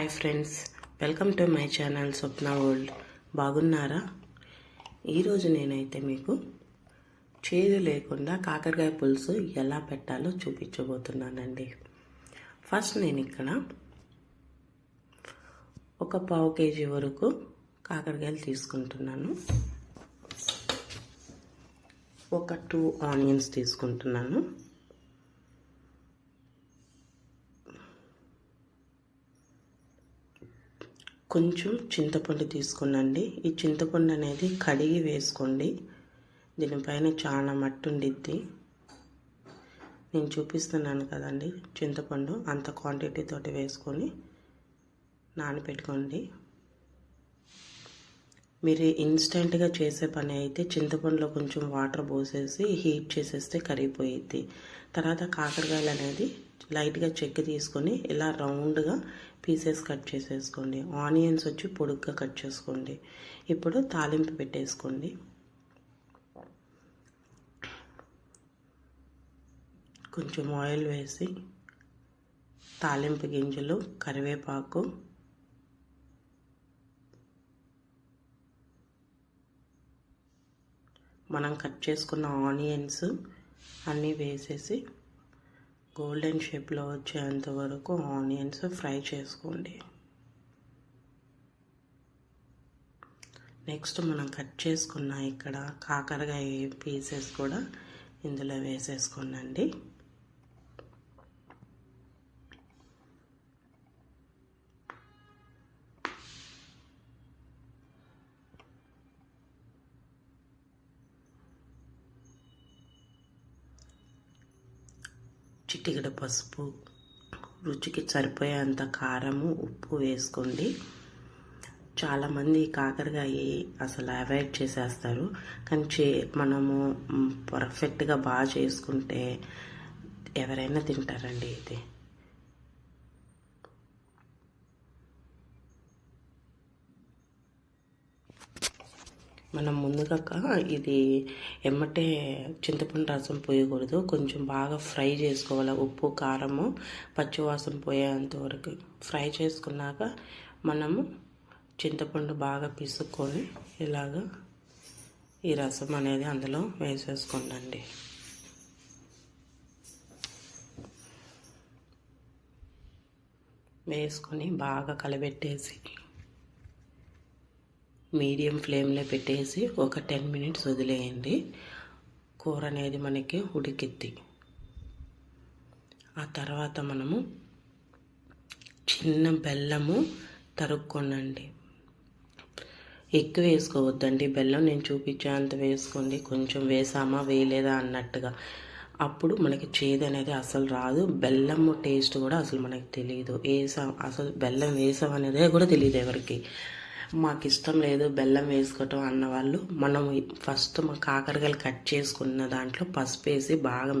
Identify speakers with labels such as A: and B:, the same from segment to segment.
A: Hi friends welcome to my channel Swapna world. బాగున్నారా? ఈరోజు నేనైతే మీకు చేదు లేకుండా కాకరకాయ పులుసు ఎలా పెట్టాలో చూపించబోతున్నానండి. ఫస్ట్ నేను ఇక్కడ ఒక పావు కేజీ వరకు కాకరకాయలు తీసుకుంటున్నాను. ఒక టూ ఆనియన్స్ తీసుకుంటున్నాను. కొంచెం చింతపండు తీసుకునండి ఈ చింతపండు అనేది కడిగి వేసుకోండి. దీనిపైన చాలా మట్టి ఉండిద్ది. నేను చూపిస్తున్నాను కదండి చింతపండు. అంత క్వాంటిటీ తోటి వేసుకొని నానబెట్టుకోండి మీరు ఇన్స్టెంట్గా చేసే పని అయితే చింతపండులో కొంచెం వాటర్ పోసేసి హీట్ చేసేస్తే కరిగిపోయిద్ది. తర్వాత కాకరకాయలు అనేది లైట్గా చెక్కి తీసుకొని ఇలా రౌండ్గా పీసెస్ కట్ చేసేసుకోండి. ఆనియన్స్ వచ్చి పొడుగ్గా కట్ చేసుకోండి. ఇప్పుడు తాలింపు పెట్టేసుకోండి. కొంచెం ఆయిల్ వేసి తాలింపు గింజలు కరివేపాకు మనం కట్ చేసుకున్న ఆనియన్స్ అన్నీ వేసేసి గోల్డెన్ షేప్లో వచ్చేంత వరకు ఆనియన్స్ ఫ్రై చేసుకోండి. నెక్స్ట్ మనం కట్ చేసుకున్న ఇక్కడ కాకరకాయ పీసెస్ కూడా ఇందులో వేసేసుకోండి చిటికడ పసుపు రుచికి సరిపోయేంత కారము ఉప్పు వేసుకోండి. చాలామంది కాకరకాయ అసలు అవాయిడ్ చేసేస్తారు. కానీ చే మనము పర్ఫెక్ట్గా బాగా చేసుకుంటే ఎవరైనా తింటారండి ఇది. మనం ముందుగా ఇది ఎమ్మటే చింతపండు రసం పోయకూడదు. కొంచెం బాగా ఫ్రై చేసుకోవాలి. ఉప్పు కారము పచ్చివాసన పోయేంత వరకు. ఫ్రై చేసుకున్నాక మనము చింతపండు బాగా పిసుక్కొని ఇలాగా ఈ రసం అనేది అందులో వేసేసుకోండి వేసుకొని బాగా కలబెట్టేసి మీడియం ఫ్లేమ్లో పెట్టేసి ఒక టెన్ మినిట్స్ వదిలేయండి. కూర అనేది మనకి ఉడికిద్ది. ఆ తర్వాత మనము చిన్న బెల్లము తరుక్కోనండి. ఎక్కువ వేసుకోవద్దండి. బెల్లం నేను చూపించే అంత వేసుకోండి. కొంచెం వేసామా వేయలేదా అన్నట్టుగా. అప్పుడు మనకి చేదు అనేది అసలు రాదు. బెల్లం టేస్ట్ కూడా అసలు మనకి తెలియదు వేసాం అసలు బెల్లం వేసాం అనేది కూడా తెలియదు ఎవరికి. మాకు ఇష్టం లేదు బెల్లం వేసుకోవటం అన్న వాళ్ళు మనం ఫస్ట్ మా కాకరకాయలు కట్ చేసుకున్న దాంట్లో పసుపు వేసి బాగా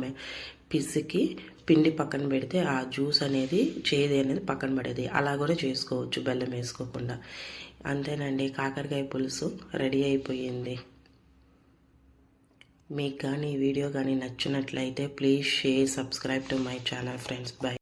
A: పిసికి పిండి పక్కన పెడితే ఆ జ్యూస్ అనేది చేది అనేది పక్కన పడేది. అలా కూడా చేసుకోవచ్చు బెల్లం వేసుకోకుండా. అంతేనండి కాకరకాయ పులుసు రెడీ అయిపోయింది. మీకు కానీ ఈ వీడియో కానీ నచ్చినట్లయితే please share subscribe to my channel friends. Bye.